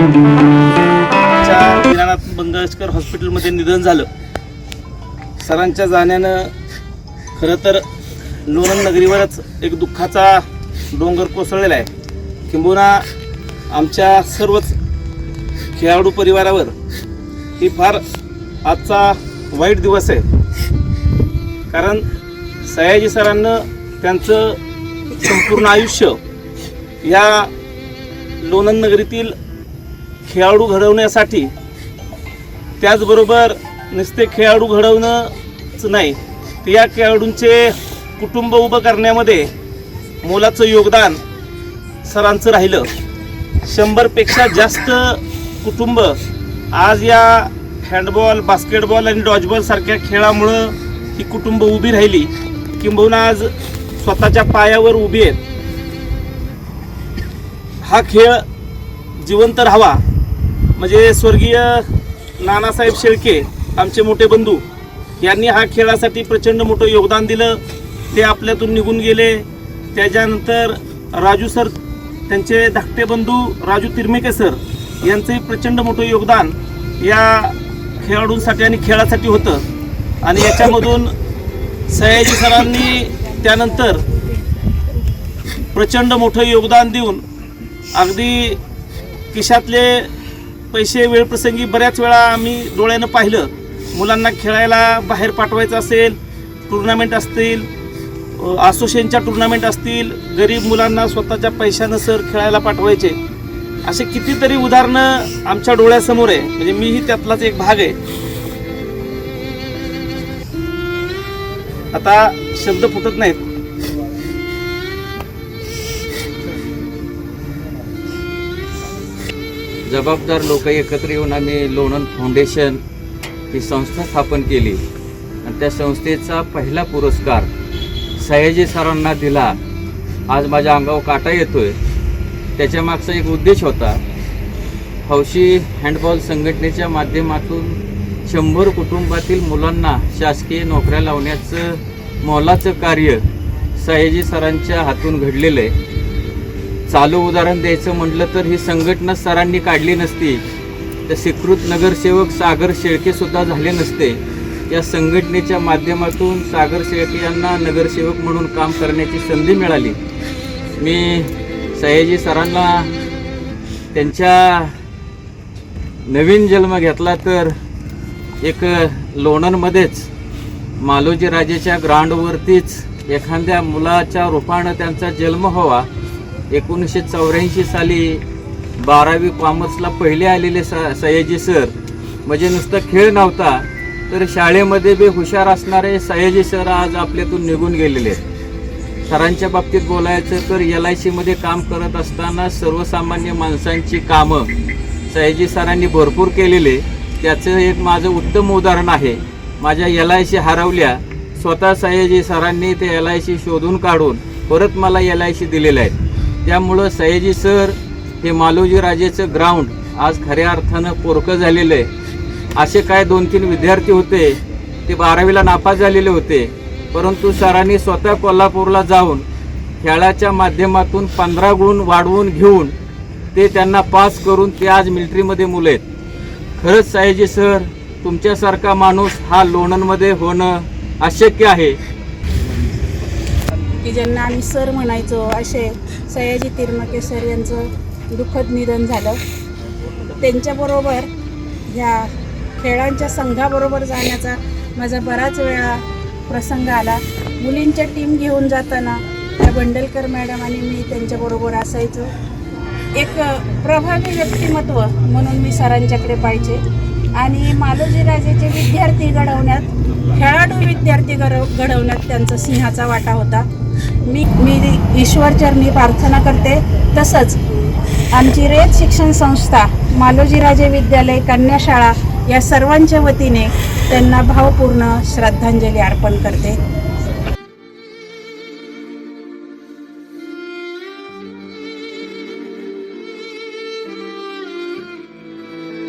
च्या दीनानाथ मंगेशकर हॉस्पिटलमध्ये निधन झालं. सरांच्या जाण्यानं खरं तर लोणंद नगरीवरच एक दुःखाचा डोंगर कोसळलेला आहे. किंबहुना आमच्या सर्वच खेळाडू परिवारावर ही फार आजचा वाईट दिवस आहे. कारण सयाजी सरांनं त्यांचं संपूर्ण आयुष्य या लोणंद नगरीतील खेळाडू घडवण्यासाठी त्याचबरोबर नुसते खेळाडू घडवणंच नाही तर या खेळाडूंचे कुटुंब उभं करण्यामध्ये मोलाचं योगदान सरांचं राहिलं. शंभरपेक्षा जास्त कुटुंब आज या हँडबॉल बास्केटबॉल आणि डॉजबॉलसारख्या खेळामुळं ही कुटुंब उभी राहिली. किंबहुना आज स्वतःच्या पायावर उभी आहेत. हा खेळ जिवंत राहावा. म्हणजे स्वर्गीय नानासाहेब शेळके आमचे मोठे बंधू यांनी हा खेळासाठी प्रचंड मोठं योगदान दिलं. ते आपल्यातून निघून गेले. त्याच्यानंतर राजू सर त्यांचे धाकटे बंधू राजू तिरमेके सर यांचंही प्रचंड मोठं योगदान या खेळाडूंसाठी आणि खेळासाठी होतं. आणि याच्यामधून सयाजी सरांनी त्यानंतर प्रचंड मोठं योगदान देऊन अगदी किशातले पैसे वेळप्रसंगी बऱ्याच वेळा आम्ही डोळ्यानं पाहिलं. मुलांना खेळायला बाहेर पाठवायचं असेल टुर्नामेंट असतील असोसिएशनच्या टुर्नामेंट असतील गरीब मुलांना स्वतःच्या पैशानं सर खेळायला पाठवायचे. असे कितीतरी उदाहरणं आमच्या डोळ्यासमोर आहे. म्हणजे मीही त्यातलाच एक भाग आहे. आता शब्द फुटत नाहीत. जबाबदार लोक एकत्र येऊन आम्ही लोणंद फाउंडेशन ही संस्था स्थापन केली. आणि त्या संस्थेचा पहिला पुरस्कार सयाजी सरांना दिला. आज माझ्या अंगावर काटा येतोय. त्याच्यामागचा एक उद्देश होता हौशी हँडबॉल संघटनेच्या माध्यमातून शंभर कुटुंबातील मुलांना शासकीय नोकऱ्या लावण्याचं मोलाचं कार्य सयाजी सरांच्या हातून घडलेलं आहे. चालू उदाहरण द्यायचं म्हटलं तर ही संघटना सरांनी काढली नसती. तर स्वीकृत नगरसेवक सागर शेळके सुद्धा झाले नसते. या संघटनेच्या माध्यमातून सागर शेळके यांना नगरसेवक म्हणून काम करण्याची संधी मिळाली. मी सयाजी सरांना त्यांच्या नवीन जन्म घेतला तर एक लोणंदमध्येच मालोजी राजेच्या ग्राउंडवरतीच एखाद्या मुलाच्या रूपानं त्यांचा जन्म व्हावा. एकोणीसशे चौऱ्याऐंशी साली बारावी कॉमर्सला पहिले आलेले स सयाजी सर. म्हणजे नुसता खेळ नव्हता तर शाळेमध्ये बी हुशार असणारे सयाजी सर आज आपल्यातून निघून गेलेले आहेत. सरांच्या बाबतीत बोलायचं तर एल आय सीमध्ये काम करत असताना सर्वसामान्य माणसांची कामं सयाजी सरांनी भरपूर केलेले. त्याचं एक माझं उत्तम उदाहरण आहे. माझ्या एल आय सी हरवल्या स्वतः सयाजी सरांनी ते एल आय सी शोधून काढून परत मला एल आय सी दिलेलं आहे. त्यामुळं सयाजी सर हे मालोजी राजेचं ग्राउंड आज खऱ्या अर्थानं पोरकं झालेलं आहे. असे काय दोन तीन विद्यार्थी होते ते बारावीला नापास झालेले होते. परंतु सरांनी स्वतः कोल्हापूरला जाऊन खेळाच्या माध्यमातून पंधरा गुण वाढवून घेऊन ते त्यांना पास करून ते आज मिलिटरीमध्ये मुलं आहेत. खरंच साहेजी सर तुमच्यासारखा माणूस हा लोणंदमध्ये होणं अशक्य आहे. की ज्यांना आम्ही सर म्हणायचो असे सयाजी तिरमकेसर यांचं दुःखद निधन झालं. त्यांच्याबरोबर ह्या खेळांच्या संघाबरोबर जाण्याचा माझा बराच वेळा प्रसंग आला. मुलींच्या टीम घेऊन जाताना त्या बंडलकर मॅडम आणि मी त्यांच्याबरोबर असायचो. एक प्रभावी व्यक्तिमत्व म्हणून मी सरांच्याकडे पाहिजे आणि मालोजीराजेचे विद्यार्थी गण विद्यार्थी घडव घडवण्यात त्यांचा सिंहाचा वाटा होता. मी मी ईश्वरचरणी प्रार्थना करते. तसंच आमची रेत शिक्षण संस्था मालोजीराजे विद्यालय कन्याशाळा या सर्वांच्या वतीने त्यांना भावपूर्ण श्रद्धांजली अर्पण करते.